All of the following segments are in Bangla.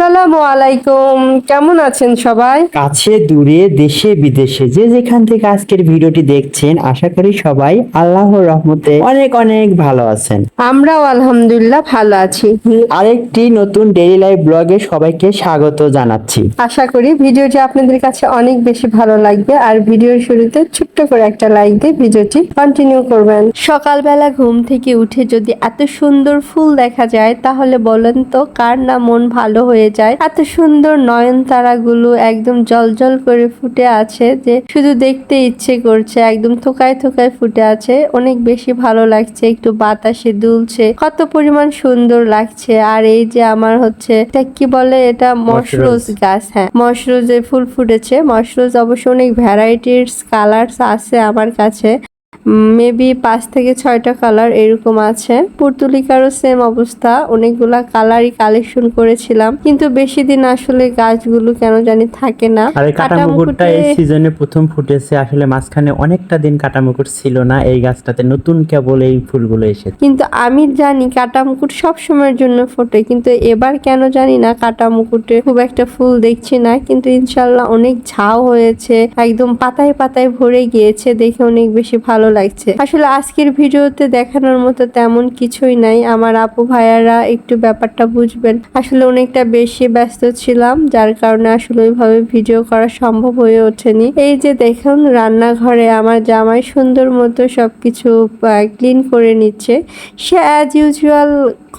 আসসালামু আলাইকুম। কেমন আছেন সবাই? কাছে দূরে দেশে বিদেশে যে যেখান থেকে আজকের ভিডিওটি দেখছেন আশা করি সবাই আল্লাহর রহমতে অনেক অনেক ভালো আছেন। আমরাও আলহামদুলিল্লাহ ভালো আছি। আরেকটি নতুন ডেইলি লাইফ ব্লগে সবাইকে স্বাগত জানাচ্ছি। আশা করি ভিডিওটি আপনাদের কাছে অনেক বেশি ভালো লাগবে আর ভিডিওর শুরুতে ছোট্ট করে একটা লাইক দিয়ে ভিডিওটি কন্টিনিউ করবেন। সকালবেলা ঘুম থেকে উঠে যদি এত সুন্দর ফুল দেখা যায় তাহলে বলেন তো কার না মন ভালো হয়ে যায়। এত সুন্দর নয়নতারাগুলো একদম জলজল করে ফুটে আছে যে শুধু দেখতে ইচ্ছে করছে একদম থোকায় থোকায় ফুটে আছে। অনেক বেশি ভালো লাগছে একটু বাতাসে দুলছে কত পরিমাণ সুন্দর লাগছে। আর এই যে আমার হচ্ছে এটা কি বলে এটা? মশরুজ গাছ হ্যাঁ। মশরোজে ফুল ফুটেছে। মশরুজ অবশ্য অনেক ভ্যারাইটির কালার্স আছে আমার কাছে। মেবি পাঁচ থেকে ছয়টা কালার এরকম আছে। পুর্তুলিকারও সেম অবস্থা। অনেকগুলা কালারই কালেকশন করেছিলাম। কিন্তু বেশি দিন আসলে গাছগুলো কেন জানি থাকে না। আর এই কাটা মুকুটটা এই সিজনে প্রথম ফুটেছে। আসলে মাঝখানে অনেকটা দিন কাটা মুকুট ছিল না। এই গাছটাতে নতুন কেবল এই ফুলগুলো এসেছে। কিন্তু আমি জানি কাটা মুকুট সব সময়ের জন্য ফোটে। কিন্তু এবার কেন জানি না কাটা মুকুটে খুব একটা ফুল দেখছি না। কিন্তু ইনশাল্লাহ অনেক ঝাও হয়েছে। একদম পাতায় পাতায় ভরে গিয়েছে। দেখে অনেক বেশি ভালো লাগছে। আসলে আজকের ভিডিওতে দেখানোর মতো তেমন কিছুই নাই। আমার আপু ভাইয়ারা একটু ব্যাপারটা বুঝবেন। আসলে অনেকটা বেশি ব্যস্ত ছিলাম, যার কারণে আসলে ওইভাবে ভিডিও করা সম্ভব হয়ে ওঠেনি। এই যে দেখুন, রান্নাঘরে আমার জামাই সুন্দর মতো সবকিছু ক্লিন করে নিচ্ছে। সে অ্যাজ ইউজুয়াল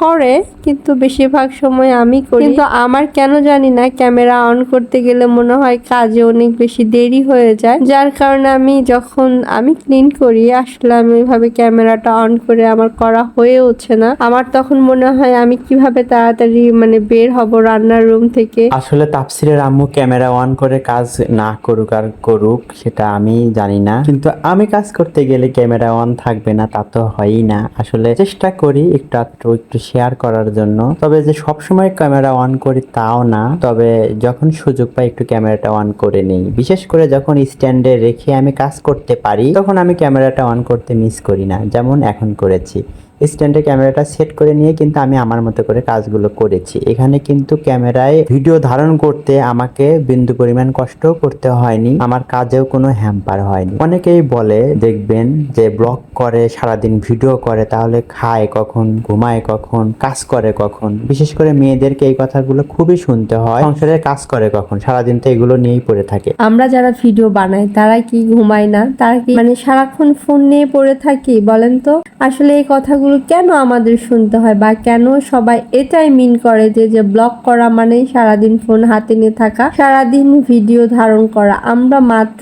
করে, কিন্তু বেশিরভাগ সময় আমি করি। কিন্তু আমার কেন জানি না, ক্যামেরা অন করতে গেলে মনে হয় কাজে অনেক বেশি দেরি হয়ে যায়। যার কারণে আমি যখন আমি ক্লিন করি আসলে আমি ওইভাবে ক্যামেরাটা অন করে আমার করা হয়ে উঠছে না। আমার তখন মনে হয় আমি কীভাবে তাড়াতাড়ি মানে বের হব রান্নার রুম থেকে। আসলে তাপসিরের আম্মু ক্যামেরা অন করে কাজ না করুক আর করুক, সেটা আমি জানি না। কিন্তু আমি কাজ করতে গেলে ক্যামেরা অন থাকবে না, তা তো হয়ই না। আসলে চেষ্টা করি একটু আধটু, একটু শেয়ার করার জন্য। তবে যে সব সময় ক্যামেরা অন করি তাও না। তবে যখন সুযোগ পাই একটু ক্যামেরাটা অন করে নেই। বিশেষ করে যখন স্ট্যান্ডে রেখে আমি কাজ করতে পারি, তখন আমি ক্যামেরাটা অন করতে মিস করি না যেমন এখন করেছি। স্ট্যান্ডে ক্যামেরাটা সেট করে নিয়ে কিন্তু আমি আমার মতো করে কাজগুলো করেছি। এখানে কিন্তু ক্যামেরায় ভিডিও ধারণ করতে আমাকে বিন্দু পরিমাণ কষ্ট করতে হয়নি। আমার কাজেও কোনো হ্যাম্পার হয়নি। অনেকেই বলে, দেখবেন যে ব্লগ করে, সারাদিন ভিডিও করে, তাহলে খায় কখন, ঘুমায় কখন, কাজ করে কখন? বিশেষ করে মেয়েদেরকে এই কথাগুলো খুবই শুনতে হয়। সংসারের কাজ করে কখন? সারাদিন তো এগুলো নিয়েই পড়ে থাকে। আমরা যারা ভিডিও বানাই, তারা কি ঘুমায় না? তারা কি মানে সারাক্ষণ ফোন নিয়ে পড়ে থাকি? বলেন তো। আসলে এই কথাগুলো কেন আমাদের শুনতে হয় বা কেন সবাই এটাই মিন করে যে যে ব্লক করা মানে সারাদিন ফোন হাতে নিয়ে থাকা, সারাদিন ভিডিও ধারণ করা। আমরা মাত্র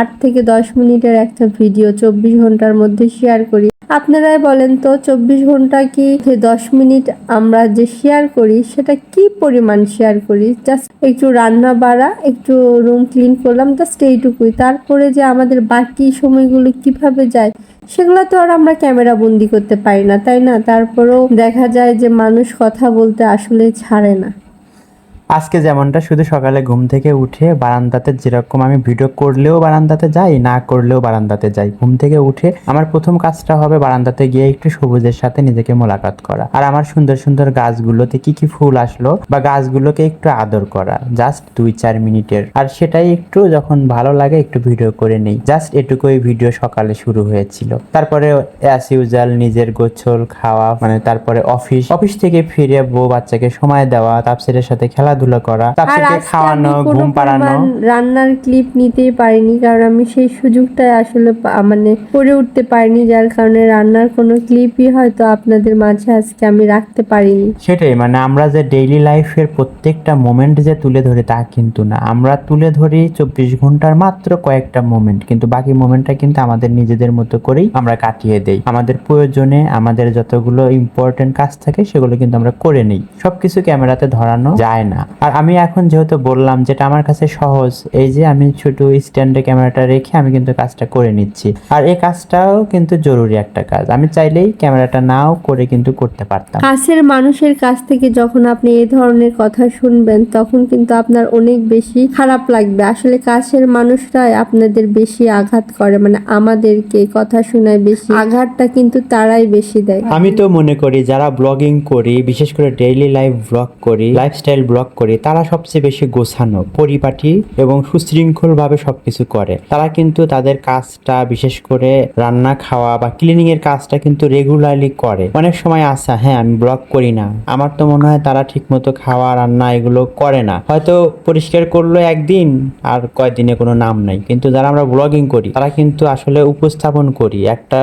আট থেকে দশ মিনিটের একটা ভিডিও চব্বিশ ঘণ্টার মধ্যে শেয়ার করি। আপনারাই বলেন তো, চব্বিশ ঘণ্টা কি দশ মিনিট আমরা যে শেয়ার করি, সেটা কি পরিমাণ শেয়ার করি? জাস্ট একটু রান্না বাড়া, একটু রুম ক্লিন করলাম জাস্ট এইটুকুই। তারপরে যে আমাদের বাকি সময়গুলো কীভাবে যায়, সেগুলো তো আর আমরা ক্যামেরা বন্দি করতে পারি না, তাই না? তারপরেও দেখা যায় যে মানুষ কথা বলতে আসলে ছাড়ে না। আজকে যেমনটা, শুধু সকালে ঘুম থেকে উঠে বারান্দাতে যেরকম আমি ভিডিও করলেও বারান্দাতে যাই, না করলেও বারান্দাতে যাই। ঘুম থেকে উঠে আমার প্রথম কাজটা হবে বারান্দাতে গিয়ে একটু সবুজের সাথে নিজেকে মোলাকাত করা। আর আমার সুন্দর সুন্দর গাছগুলোতে কি কি ফুল আসলো বা গাছগুলোকে একটু আদর করা জাস্ট দুই চার মিনিটের। আর সেটাই একটু যখন ভালো লাগে একটু ভিডিও করে নেই। জাস্ট এটুকুই ভিডিও সকালে শুরু হয়েছিল। তারপরে অ্যাজ ইউজাল নিজের গোছল, খাওয়া মানে তারপরে অফিস অফিস থেকে ফিরে বউ বাচ্চাকে সময় দেওয়া, তাপসিরের সাথে খেলাধুলা করা আর তাপসিরকে খাওয়ানো ঘুম পাড়ানো। রান্নার ক্লিপ নিতেই পারিনি কারণ আমি সেই সুযোগটাই আসলে মানে করে উঠতে পারিনি যার কারণে রান্নার কোনো ক্লিপই হয়তো আপনাদের মাঝে আজকে আমি রাখতে পারিনি। সেটাই মানে আমরা যে ডেইলি লাইফের প্রত্যেকটা মোমেন্ট যে তুলে ধরি তা কিন্তু না। আমরা তুলে ধরি চব্বিশ ঘণ্টার মাত্র কয়েকটা মোমেন্ট কিন্তু বাকি মোমেন্টটা কিন্তু আমাদের নিজেদের মতো করেই আমরা কাটিয়ে দেই। আমাদের প্রয়োজনে আমাদের যতগুলো ইম্পর্টেন্ট কাজ থাকে সেগুলো কিন্তু আমরা করে নেই। সবকিছু ক্যামেরাতে ধরানো যায় না। আর আমি এখন যেহেতু বললাম যেটা আমার কাছে সহজ এই যে আমি ছোট স্ট্যান্ডে ক্যামেরাটা রেখে আমি কিন্তু কাজটা করে নিচ্ছি। আর এই কাজটাও কিন্তু জরুরি একটা কাজ। আমি চাইলেই ক্যামেরাটা নাও করে কিন্তু করতে পারতাম। কাছের মানুষের কাছ থেকে যখন আপনি এই ধরনের কথা শুনবেন তখন কিন্তু আপনার অনেক বেশি খারাপ লাগবে। আসলে কাছের মানুষরাই আপনাদের বেশি আঘাত করে মানে আমাদেরকে কথা শোনায় বেশি আঘাতটা কিন্তু তারাই বেশি দেয়। আমি তো মনে করি যারা ব্লগিং করি বিশেষ করে ডেইলি লাইফ ব্লগ করি লাইফস্টাইল ব্লগ করি তারা সবচেয়ে বেশি গোছানো, পরিপাটি এবং সুশৃঙ্খলভাবে সবকিছু করে। তারা কিন্তু তাদের কাজটা, বিশেষ করে রান্না খাওয়া বা ক্লিনিং এর কাজটা কিন্তু রেগুলারলি করে। অনেক সময় আসা হ্যাঁ আমি ব্লগ করি না। আমার তো মনে হয় তারা ঠিকমতো খাওয়া, রান্না এগুলো করে না। হয়তো পরিষ্কার করল একদিন আর কয়দিনে কোনো নাম নাই। কিন্তু যারা আমরা ব্লগিং করি, তারা কিন্তু আসলে উপস্থাপন করি, একটা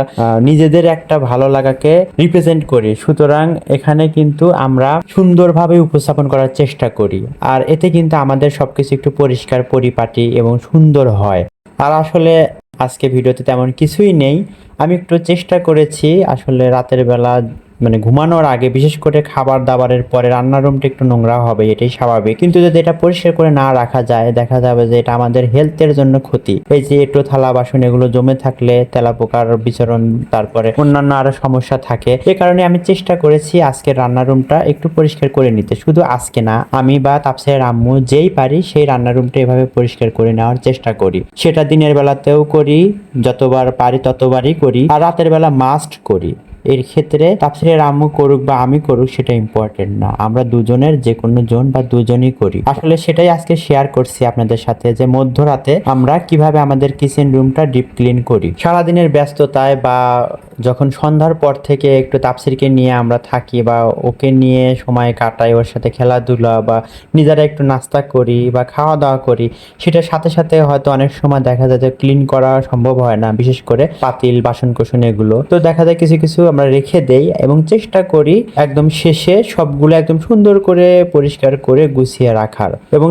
নিজেদের একটা ভালো লাগাকে রিপ্রেজেন্ট করি। সুতরাং এখানে কিন্তু আমরা সুন্দরভাবে উপস্থাপন করার চেষ্টা করি। আর এতে কিন্তু আমাদের সবকিছু একটু পরিষ্কার, পরিপাটি এবং সুন্দর হয়। আর আসলে আজকে ভিডিওতে তেমন কিছুই নেই। আমি একটু চেষ্টা করেছি আসলে রাতের বেলা মানে ঘুমানোর আগে, বিশেষ করে খাবার দাবারের পরে রান্নার রুমটা একটু নোংরা হবে, এটাই স্বাভাবিক। কিন্তু যদি এটা পরিষ্কার করে না রাখা যায়, দেখা যাবে যে এটা আমাদের হেলথের জন্য ক্ষতি। এই যে একটু থালা বাসন, এগুলো জমে থাকলে তেলাপোকার বিচরণ, তারপরে অন্যান্য আরও সমস্যা থাকে। এ কারণে আমি চেষ্টা করেছি আজকে রান্নার রুমটা একটু পরিষ্কার করে নিতে। শুধু আজকে না, আমি বা তাপসের আম্মু যেই পারি সেই রান্নার রুমটা এভাবে পরিষ্কার করে নেওয়ার চেষ্টা করি। সেটা দিনের বেলাতেও করি, যতবার পারি ততবারই করি, আর রাতের বেলা মাস্ট করি। এর ক্ষেত্রে তাফসিরের আম্মু করুক বা আমি করুক, সেটা ইম্পর্টেন্ট না। আমরা দুজনের যে কোনো জন বা দুজনই করি। আসলে সেটাই আজকে শেয়ার করছি আপনাদের সাথে যে মধ্যরাতে আমরা কীভাবে আমাদের কিচেন রুমটা ডিপ ক্লিন করি। সারাদিনের ব্যস্ততায় বা যখন সন্ধ্যার পর থেকে একটু তাপসিরকে নিয়ে আমরা থাকি বা ওকে নিয়ে সময় কাটাই, ওর সাথে খেলাধুলা বা নিজেরা একটু নাস্তা করি বা খাওয়া দাওয়া করি, সেটার সাথে সাথে হয়তো অনেক সময় দেখা যায় যে ক্লিন করা সম্ভব হয় না। বিশেষ করে পাতিল বাসন কোসন এগুলো। তো দেখা যায় কিছু কিছু আমরা রেখে দেই এবং চেষ্টা করি একদম শেষে সবগুলো একদম সুন্দর করে পরিষ্কার করে গুছিয়ে রাখার। এবং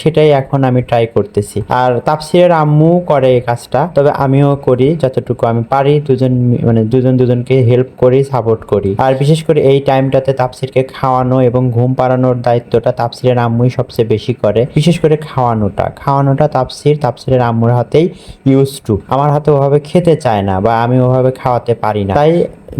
সেটাই এখন আমি ট্রাই করতেছি। আর তাপসিরের আম্মু করে এই কাজটা, তবে আমিও করি যতটুকু আমি পারি, দুজন মানে দুজন দুজনকে হেল্প করি সাপোর্ট করি। আর বিশেষ করে এই টাইমটাতে তাপসিরকে খাওয়ানো এবং ঘুম পাড়ানোর দায়িত্বটা তাপসিরের আম্মুই সবচেয়ে বেশি করে। বিশেষ করে খাওয়ানোটা। খাওয়ানোটা তাপসির তাপসিরের আম্মুর হাতেই ইউজ টু আমার হাতে ওভাবে খেতে চায় না বা আমি ওভাবে খাওয়াতে পারি না। তাই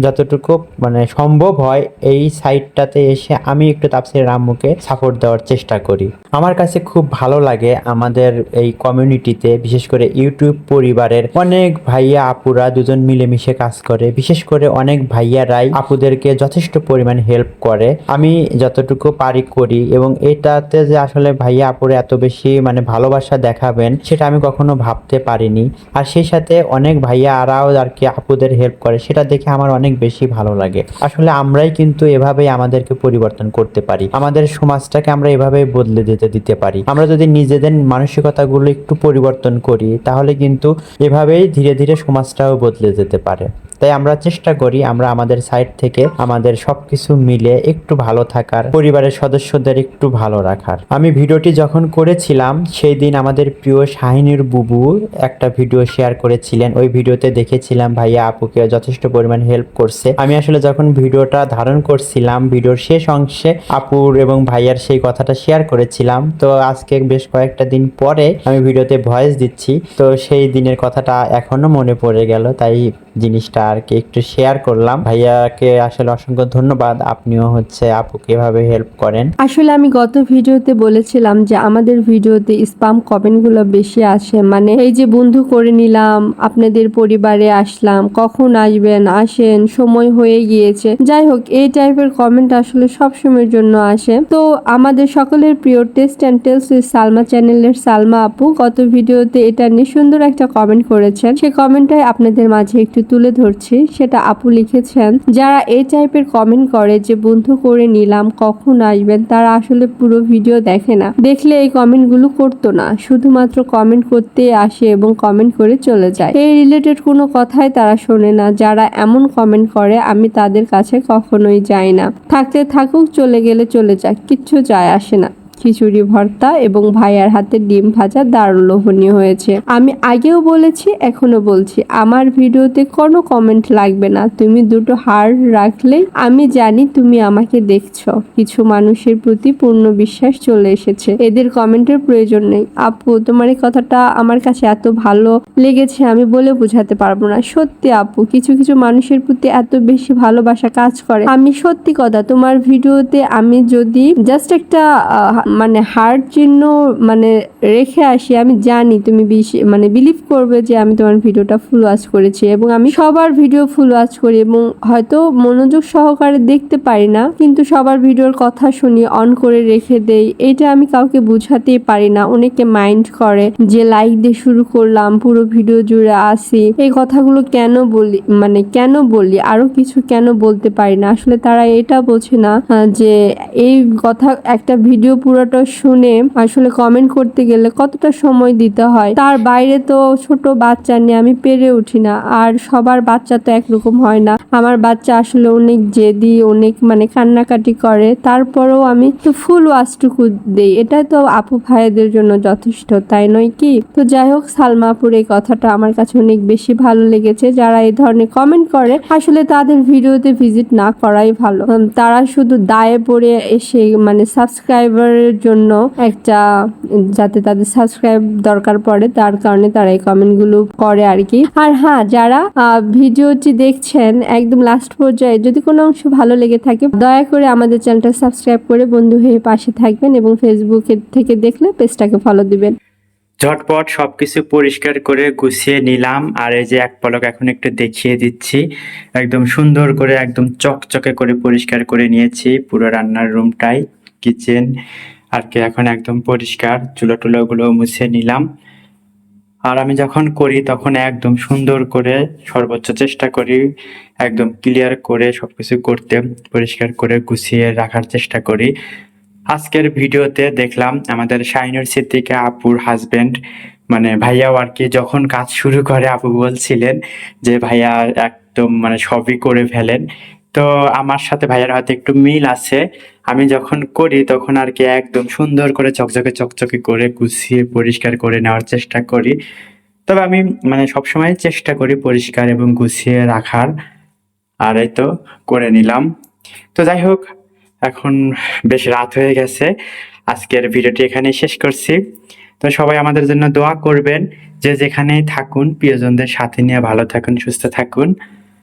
যতটুকু মানে সম্ভব হয় এই সাইডটাতে এসে আমি একটু তাপসিরের আম্মুকে সাপোর্ট দেওয়ার চেষ্টা করি। আমার কাছে খুব ভালো লাগে আমাদের এই কমিউনিটিতে বিশেষ করে ইউটিউব পরিবারের অনেক ভাইয়া, আপুরা দুজন মিলেমিশে কাজ করে। বিশেষ করে অনেক ভাইয়ারাই আপুদেরকে যথেষ্ট পরিমাণ হেল্প করে। আমি যতটুকু পারি করি এবং এটাতে যে আসলে ভাইয়া, আপুরে এত বেশি মানে ভালোবাসা দেখাবেন, সেটা আমি কখনো ভাবতে পারিনি। আর সেই সাথে অনেক ভাইয়া আরাও আর কি আপুদের হেল্প করে, সেটা দেখে আমার অনেক বেশি ভালো লাগে। আসলে আমরাই কিন্তু এভাবেই আমাদেরকে পরিবর্তন করতে পারি। আমাদের সমাজটাকে আমরা এভাবে বদলে দিতে দিতে পারি। আমরা যদি নিজেদের মানসিকতাগুলো একটু পরিবর্তন করি, তাহলে কিন্তু এভাবেই ধীরে ধীরে সমাজটাও বদলে যেতে পারে। তাই আমরা চেষ্টা করি আমরা আমাদের সাইড থেকে আমাদের সবকিছু মিলে একটু ভালো থাকার, পরিবারের সদস্যদের একটু ভালো রাখার। আমি ভিডিওটি যখন করেছিলাম, সেই দিন আমাদের প্রিয় শাহিনীর বুবু একটা ভিডিও শেয়ার করেছিলেন। ওই ভিডিওতে দেখেছিলাম, ভাইয়া আপুকে যথেষ্ট পরিমাণ হেল্প করছে। আমি আসলে যখন ভিডিওটা ধারণ করছিলাম, ভিডিওর শেষ অংশে আপুর এবং ভাইয়ার সেই কথাটা শেয়ার করেছিলাম, তো আজকে বেশ কয়েকটা দিন পরে আমি ভিডিওতে ভয়েস দিচ্ছি। তো সেই দিনের কথাটা এখনও মনে পড়ে গেল, তাই জিনিসটা আর কি একটু শেয়ার করলাম। ভাইয়াকে আসলে অসংখ্য ধন্যবাদ। আপনিও হচ্ছে আপুকে এভাবে হেল্প করেন। আসলে আমি গত ভিডিওতে বলেছিলাম যে আমাদের ভিডিওতে স্পাম কমেন্টগুলো বেশি আসে। মানে এই যে বন্ধু করে নিলাম, আপনাদের পরিবারে আসলাম, কখন আসবেন, আসেন, সময় হয়ে গিয়েছে। যাই হোক, এই টাইপের কমেন্ট আসলে সব সময়ের জন্য আসে। তো আমাদের সকলের প্রিয় taste and tales with Salma চ্যানেলের সালমা আপু। গত ভিডিওতে এটা নিয়ে সুন্দর একটা কমেন্ট করেছেন। সেই কমেন্টটাই আপনাদের মাঝে একটু তুলে ধরছি। সেটা আপু লিখেছেন। যারা এই টাইপের কমেন্ট করে যে, বন্ধু করে নিলাম, কখন আসবেন? তারা আসলে পুরো ভিডিও দেখে না। দেখলে এই কমেন্টগুলো করতো না। শুধুমাত্র কমেন্ট করতে আসে এবং কমেন্ট করে চলে যায়। এই রিলেটেড কোনো কথাই তারা শোনে না। যারা এমন কমেন্ট করে, আমি তাদের কাছে কখনোই যাই না। থাকতে থাকুক, চলে গেলে চলে যাক। কিচ্ছু যায় আসে না। খিচুড়ি ভর্তা এবং ভাইয়ার হাতে ডিম ভাজা দারুণ লোভনীয় হয়েছে। আমি আগেও বলেছি এখনও বলছি, আমার ভিডিওতে কোনো কমেন্ট লাগবে না। তুমি দুটো হার রাখলেই আমি জানি তুমি আমাকে দেখছ। কিছু মানুষের প্রতি পূর্ণ বিশ্বাস চলে এসেছে। এদের কমেন্টের প্রয়োজন নেই। আপু, তোমার এই কথাটা আমার কাছে এত ভালো লেগেছে, আমি বলে বোঝাতে পারব না। সত্যি আপু, কিছু কিছু মানুষের প্রতি এত বেশি ভালোবাসা কাজ করে। আমি সত্যি কথা, তোমার ভিডিওতে আমি যদি জাস্ট একটা মানে হার্ট চিহ্ন মানে রেখে আসি, আমি জানি তুমি মানে বিলিভ করবে যে আমি তোমার ভিডিওটা ফুল ওয়াচ করেছি এবং আমি সবার ভিডিও ফুল ওয়াচ করি এবং হয়তো মনোযোগ সহকারে দেখতে পারি না, কিন্তু সবার ভিডিওর কথা শুনি অন করে রেখে দেই, এটা আমি কাউকে বুঝাতেই পারি না। অনেকে মাইন্ড করে যে লাইক দিয়ে শুরু করলাম, পুরো ভিডিও জুড়ে আসি, এই কথাগুলো কেন বলি মানে কেন বলি, আরও কিছু কেন বলতে পারি না? আসলে তারা এটা বোঝে না যে এই কথা, একটা ভিডিও পুরোটা শুনে আসলে কমেন্ট করতে গেলে কতটা সময় দিতে হয়? তার বাইরে তো ছোট বাচ্চা নিয়ে আমি পেরে উঠি না। আর সবার বাচ্চা তো একরকম হয় না। আমার বাচ্চা আসলে অনেক জেদি, অনেক মানে কান্নাকাটি করে। তারপরেও আমি তো ফুল ওয়াচটুকু দেই। এটা তো আপু ভাইদের জন্য যথেষ্ট, তাই নয় কি? তো যাই হোক সালমাপুর এই কথাটা আমার কাছে অনেক বেশি ভালো লেগেছে। যারা এই ধরনের কমেন্ট করে, আসলে তাদের ভিডিওতে ভিজিট না করাই ভালো। তারা শুধু দায়ে পড়ে এসে মানে সাবস্ক্রাইবারের জন্য একটা, যাতে তাদের সাবস্ক্রাইব দরকার পড়ে, তার কারণে তারা এই কমেন্টগুলো করে আর কি আর হ্যাঁ যারা ভিডিওটি দেখছেন একদম লাস্ট পর্যায়ে, যদি কোনো অংশ ভালো লেগে থাকে, দয়া করে আমাদের চ্যানেলটা সাবস্ক্রাইব করে বন্ধু হয়ে পাশে থাকবেন এবং ফেসবুকে থেকে দেখলে পেজটাকে ফলো দিবেন। ঝটপট সবকিছু পরিষ্কার করে গুছিয়ে নিলাম। আর এই যে এক পলক এখন একটু দেখিয়ে দিচ্ছি। একদম সুন্দর করে, একদম চকচকে করে পরিষ্কার করে নিয়েছি পুরো রান্নার রুমটাই কিচেন আর কি এখন একদম পরিষ্কার চুলো টুলোগুলো মুছে নিলাম। আর আমি যখন করি তখন একদম সুন্দর করে সর্বোচ্চ চেষ্টা করি একদম ক্লিয়ার করে সবকিছু করতে, পরিষ্কার করে গুছিয়ে রাখার চেষ্টা করি। আজকের ভিডিওতে দেখলাম আমাদের শাইনুর সিদ্দিকা আপুর হাজবেন্ড মানে ভাইয়াও আর কি যখন কাজ শুরু করে, আপু বলছিলেন যে ভাইয়া একদম মানে সবই করে ফেলেন। তো আমার সাথে ভাইয়ার হাতে একটু মিল আছে। আমি যখন করি তখন আর কি একদম সুন্দর করে চকচকে চকচকে করে গুছিয়ে পরিষ্কার করে নেওয়ার চেষ্টা করি। তবে আমি মানে সবসময় চেষ্টা করি পরিষ্কার এবং গুছিয়ে রাখার। আর এই তো করে নিলাম। তো যাই হোক, এখন বেশ রাত হয়ে গেছে। আজকের ভিডিওটি এখানেই শেষ করছি। তো সবাই আমাদের জন্য দোয়া করবেন। যে যেখানেই থাকুন, প্রিয়জনদের সাথে নিয়ে ভালো থাকুন, সুস্থ থাকুন।